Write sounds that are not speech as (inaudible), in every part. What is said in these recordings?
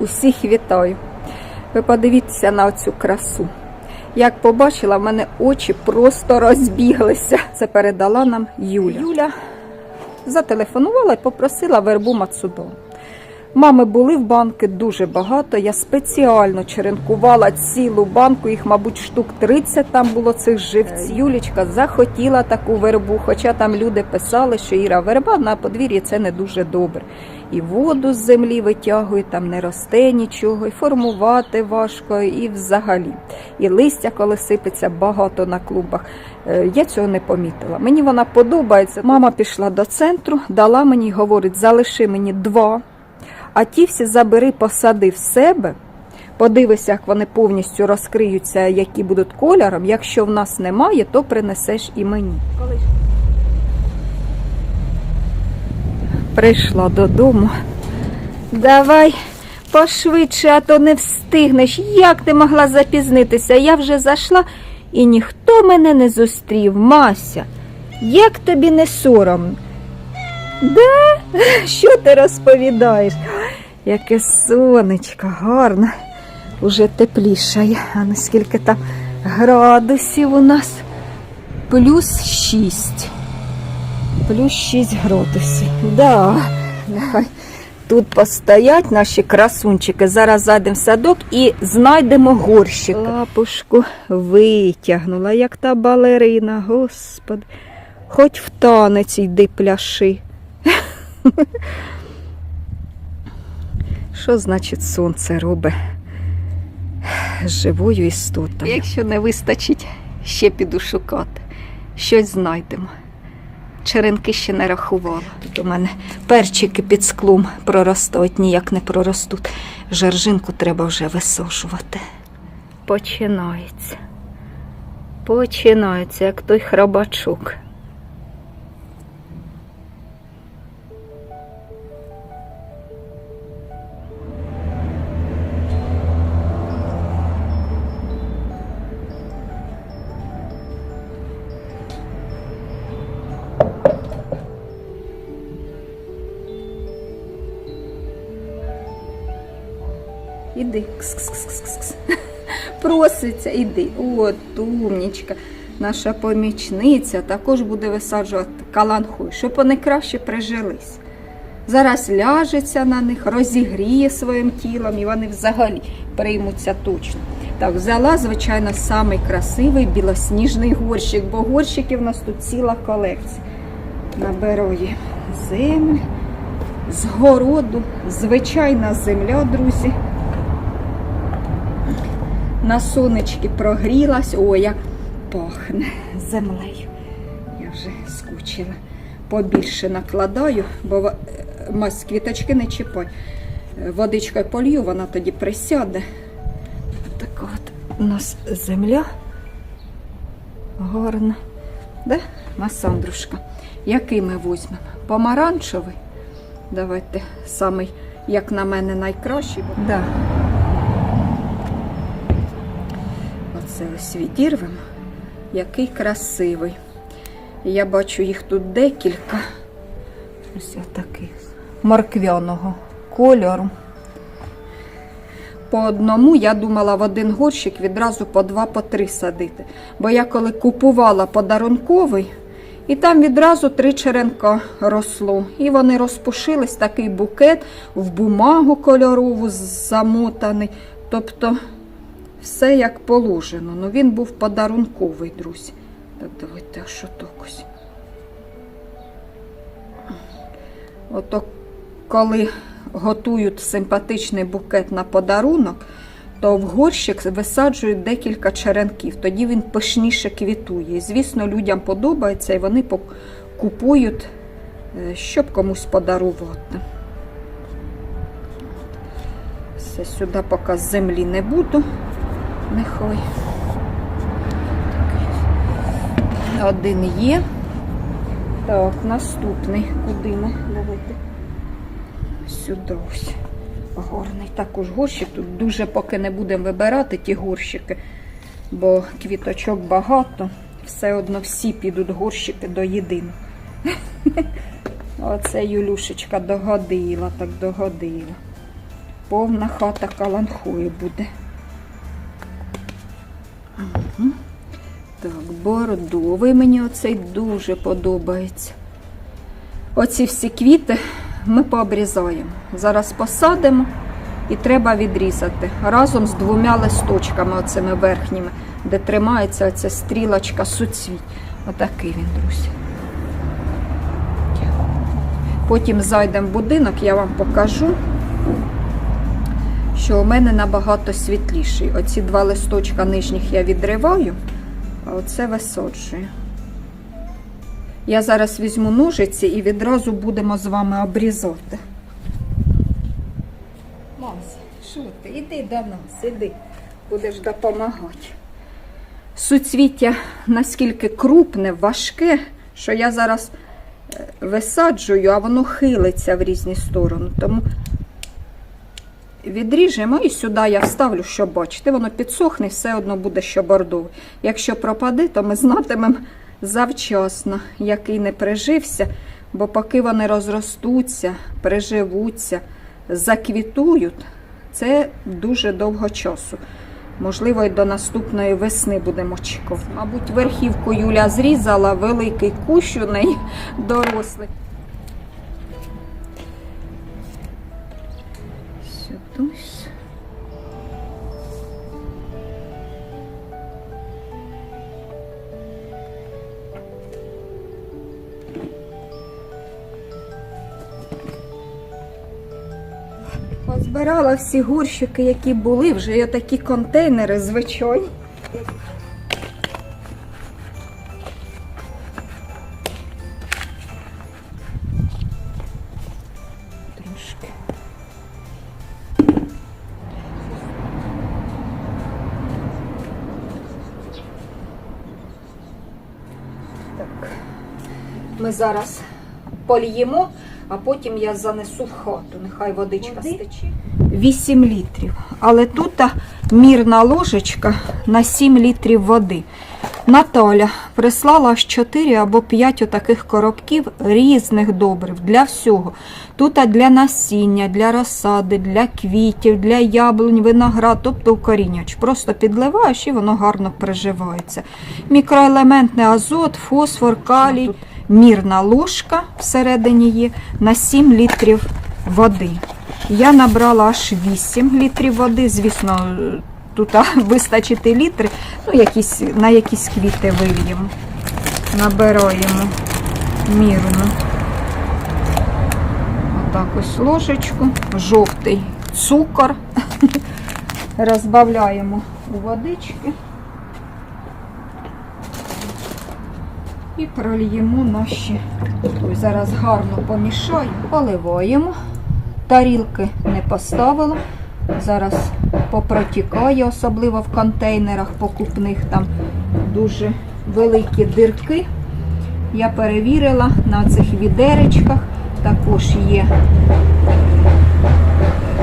Усіх вітаю. Ви подивіться на цю красу. Як побачила, в мене очі просто розбіглися. Це передала нам Юля. Юля зателефонувала і попросила вербу Мацудон. Мами були в банки дуже багато. Я спеціально черенкувала цілу банку, їх, мабуть, штук 30 там було цих живців. Юлічка захотіла таку вербу, хоча там люди писали, що Іра верба на подвір'ї це не дуже добре. І воду з землі витягує, там не росте нічого, і формувати важко, і взагалі. І листя, коли сипеться багато на клубах. Е, Я цього не помітила. Мені вона подобається. Мама пішла до центру, дала мені, говорить, залиши мені два. А ті всі забери, посади в себе. Подивися, як вони повністю розкриються, які будуть кольором. Якщо в нас немає, то принесеш і мені. Прийшла додому. Давай пошвидше, а то не встигнеш. Як ти могла запізнитися? Я вже зайшла і ніхто мене не зустрів. Мася, як тобі не соромно? Да? Що ти розповідаєш? Яке сонечко, гарне, уже теплішає. А наскільки там градусів у нас? Плюс 6. Плюс 6 градусів. Да. Нехай тут постоять наші красунчики. Зараз зайдемо в садок і знайдемо горщик. Лапушку витягнула, як та балерина, господи. Хоч в танець йди пляши. Що значить сонце робить з живою істотою? Якщо не вистачить, ще піду шукати. Щось знайдемо. Черенки ще не рахувала. Тут у мене перчики під склом проростають, ніяк не проростуть. Жержинку треба вже висошувати. Починається. Починається, як той храбачок. Іди. (laughs) Проситься, іди. От, умнічка. Наша помічниця також буде висаджувати каланхуй, щоб вони краще прижились. Зараз ляжеться на них, розігріє своїм тілом і вони взагалі приймуться точно. Так, взяла, звичайно, самий красивий білосніжний горщик, бо горщиків у нас тут ціла колекція. Наберу її землі з городу, звичайна земля, друзі. На сонечки прогрілась. О, як пахне землею. Я вже скучила. Побільше накладаю, бо е, квіточки не чіпай. Е, Водичкою полью, вона тоді присяде. Така от у нас земля гарна. Де? Масандрушка. Який ми візьмемо? Помаранчевий. Давайте самий, як на мене, найкращий. Да. Оце ось відірвемо. Який красивий. Я бачу їх тут декілька. Ось отакий. Морквяного кольору. По одному я думала в один горщик відразу по два, по три садити. Бо я коли купувала подарунковий, і там відразу три черенка росло. І вони розпушились, такий букет в бумагу кольорову замотаний. Тобто все як положено. Ну він був подарунковий, друзі. Так, давайте, що так ось. Ото коли готують симпатичний букет на подарунок, то в горщик висаджують декілька черенків. Тоді він пишніше квітує. І, звісно, людям подобається і вони купують, е, щоб комусь подарувати. Все, сюди поки з землі не буду. Нехай. Один є. Так, наступний. Куди ми? Давайте. Сюди ось. Горний також горщик. Тут дуже поки не будемо вибирати ті горщики, бо квіточок багато. Все одно всі підуть горщики до єдиного. (laughs) Оце Юлюшечка догодила, так догодила. повна хата каланхою буде. Так, бордовий мені оцей дуже подобається. Оці всі квіти ми пообрізаємо. Зараз посадимо і треба відрізати разом з двома листочками, оцими верхніми, де тримається оця стрілочка суцвіть. Отакий він, друзі. Потім зайдемо в будинок, я вам покажу, що у мене набагато світліший. Оці два листочка нижніх я відриваю, оце висаджую. Я зараз візьму ножиці і відразу будемо з вами обрізати. Мася, що ти? Іди до нас, іди, будеш допомагати. Суцвіття наскільки крупне, важке, що я зараз е, висаджую, а воно хилиться в різні сторони. Тому відріжемо і сюди я вставлю, щоб бачите, воно підсохне, все одно буде що бордове. Якщо пропаде, то ми знатимемо завчасно, який не прижився, бо поки вони розростуться, приживуться, заквітують, це дуже довго часу. Можливо, і до наступної весни будемо очікувати. Мабуть, верхівку Юля зрізала, великий кущ у неї дорослий. Сюдусь. Збирала всі горщики, які були, вже є такі контейнери звичайні. Ми зараз польємо, а потім я занесу в хату. Нехай водичка стече. 8 літрів. Але тут мірна ложечка на 7 літрів води. Наталя прислала аж 4 або 5 отаких коробків різних добрив для всього. Тут для насіння, для розсади, для квітів, для яблунь, виноград, тобто укорінювач. Просто підливаєш і воно гарно приживається. Мікроелементний азот, фосфор, калій. Мірна ложка всередині є на 7 літрів води. Я набрала аж 8 літрів води. Звісно, тут і (laughs) літри, ну, якісь, на якісь квіти вильємо. Набираємо мірно. Отак ось ложечку, жовтий цукор. (laughs) Розбавляємо у водички. І прольємо наші. Ось зараз гарно помішаємо, поливаємо. Тарілки не поставила. Зараз попротікає, особливо в контейнерах покупних, там дуже великі дирки. Я перевірила на цих відеречках, також є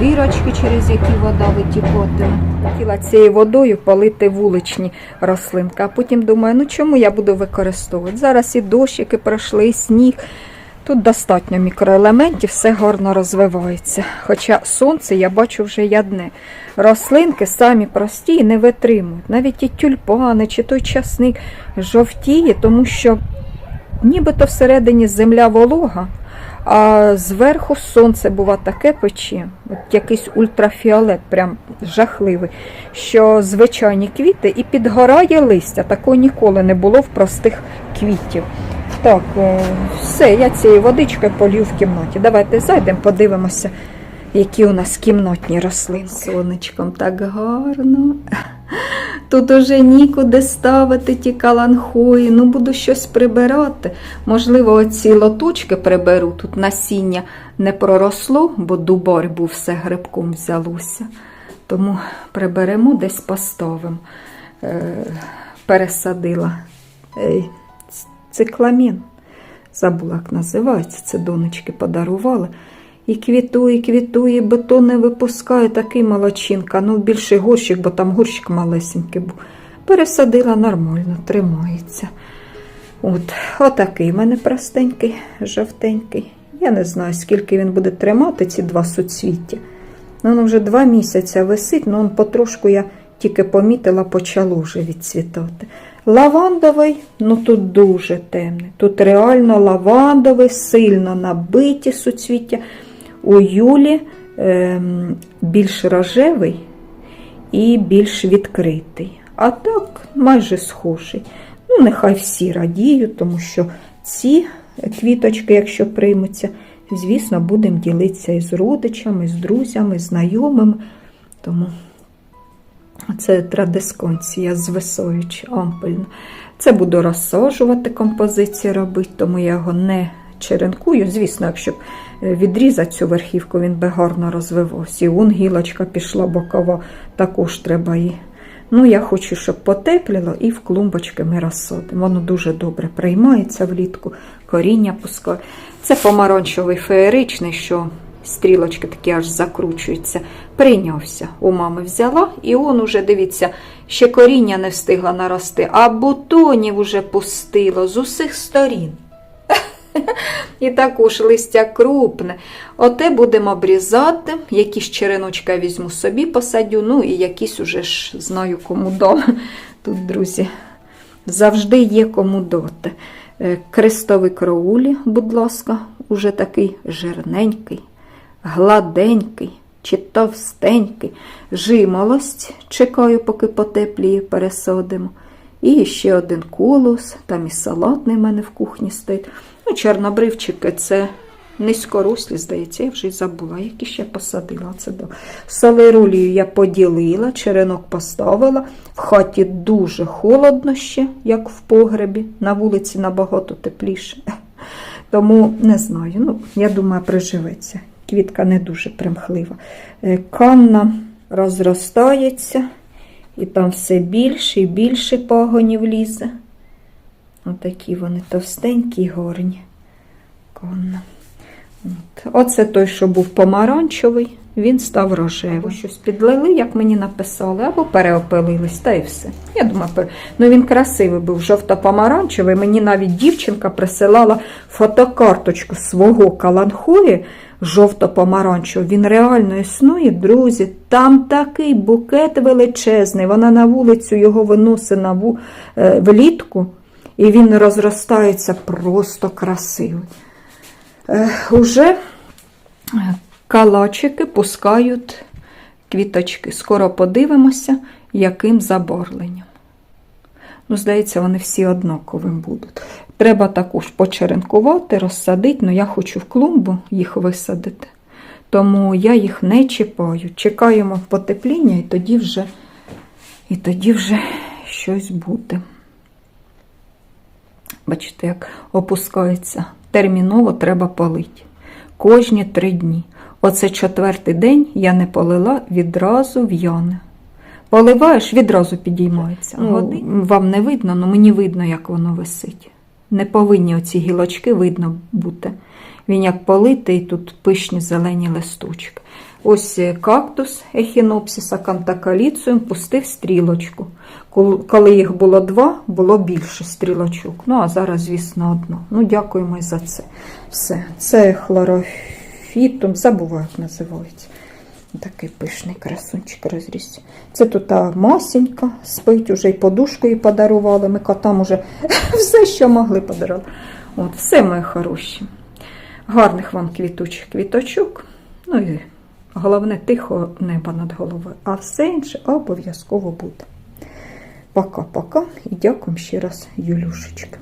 дирочки, через які вода витікатиме. Хотіла цією водою полити вуличні рослинки, а потім думаю, ну чому я буду використовувати? Зараз і дощики пройшли, і сніг. Тут достатньо мікроелементів, все гарно розвивається. Хоча сонце я бачу вже ядне. Рослинки самі прості і не витримують. Навіть і тюльпани чи той часник жовтіє, тому що нібито всередині земля волога, а зверху сонце бува таке пече, от якийсь ультрафіолет, прям жахливий, що звичайні квіти і підгорає листя. Такого ніколи не було в простих квітів. Так, е, все, я цією водичкою полью в кімнаті. Давайте зайдемо, подивимося, які у нас кімнатні рослини. Сонечком так гарно. Тут уже нікуди ставити ті каланхої, ну буду щось прибирати. Можливо, оці лоточки приберу, тут насіння не проросло, бо дубар був все грибком взялося. Тому приберемо, десь поставимо. Е, пересадила. Ей, цикламін. Забула, як називається. Це донечки подарували. І квітує, квітує, бетон не випускає, такий молодчинка. Ну, більший горщик, бо там горщик малесенький був. Пересадила нормально, тримається. От, Отакий в мене простенький, жовтенький. Я не знаю, скільки він буде тримати, ці два суцвіття. Ну, воно вже два місяці висить, ну потрошку я тільки помітила, почало вже відцвітати. Лавандовий, ну тут дуже темний. Тут реально лавандовий, сильно набиті суцвіття. У Юлі ем, більш рожевий і більш відкритий. А так майже схожий. Ну, нехай всі радіють, тому що ці квіточки, якщо приймуться, звісно, будемо ділитися із родичами, з друзями, знайомими. Тому це традисконція звисаюча ампельна. Це буду розсаджувати композиції робити, тому я його не черенкую. Звісно, якщо б е, відрізати цю верхівку, він би гарно розвивався. І вон гілочка пішла бокова, також треба її. Ну, я хочу, щоб потепліло, і в клумбочки ми розсадимо. Воно дуже добре приймається влітку, коріння пускає. Це помаранчевий феєричний, що стрілочки такі аж закручуються. Прийнявся. У мами взяла, і он уже, дивіться, ще коріння не встигла нарости, а бутонів уже пустило з усіх сторін. (laughs) І також листя крупне. Оте будемо обрізати, якісь череночка візьму собі, посадю, ну і якісь уже ж знаю кому дам. (laughs) Тут, друзі, завжди є кому дати. Е, Крестовий краулі, будь ласка, уже такий жирненький, гладенький чи товстенький. Жимолость, чекаю, поки потепліє, пересадимо. І ще один колос, там і салатний в мене в кухні стоїть. Ну, чорнобривчики це низькорослі, здається, я вже й забула, які ще посадила. Це до солерулію я поділила, черенок поставила. В хаті дуже холодно ще, як в погребі. На вулиці набагато тепліше. (laughs) Тому не знаю. Ну, я думаю, приживеться. Квітка не дуже примхлива. Е, Канна розростається, і там все більше і більше пагонів лізе. Отакі вони товстенькі горні. Конно. От. Оце той, що був помаранчевий, він став рожевий. Щось підлили, як мені написали, або переопилились, та і все. Я думаю, ну він красивий був, жовто-помаранчевий. Мені навіть дівчинка присилала фотокарточку свого каланхої жовто-помаранчевого. Він реально існує, друзі. Там такий букет величезний. Вона на вулицю його виносить на ву... е, влітку. І він розростається просто красивий. Е, уже калачики пускають квіточки. Скоро подивимося, яким забарвленням. Ну, здається, вони всі однаковим будуть. Треба також почеренкувати, розсадити, але я хочу в клумбу їх висадити. Тому я їх не чіпаю. Чекаємо потепління і тоді вже, і тоді вже щось буде. Бачите, як опускається. Терміново треба полити. Кожні три дні. Оце четвертий день я не полила, відразу в'яне. Поливаєш, відразу підіймається. Ну, вам не видно, але мені видно, як воно висить. Не повинні оці гілочки видно бути. Він як политий, тут пишні зелені листочки. Ось кактус ехінопсиса кантакаліціум пустив стрілочку. Коли їх було два, було більше стрілочок. Ну, а зараз, звісно, одно. Ну, дякуємо і за це. Все. Це хлорофітум, забуваю, як називається. Такий пишний красунчик розріс. Це тут та масенька спить, уже і подушку їй подарували. Ми котам уже (laughs) все, що могли подарувати. От, все мої хороші. Гарних вам квітучих квіточок. Ну і головне тихо небо над головою. А все інше обов'язково буде. Пока-пока і дякую ще раз, Юлюшечка.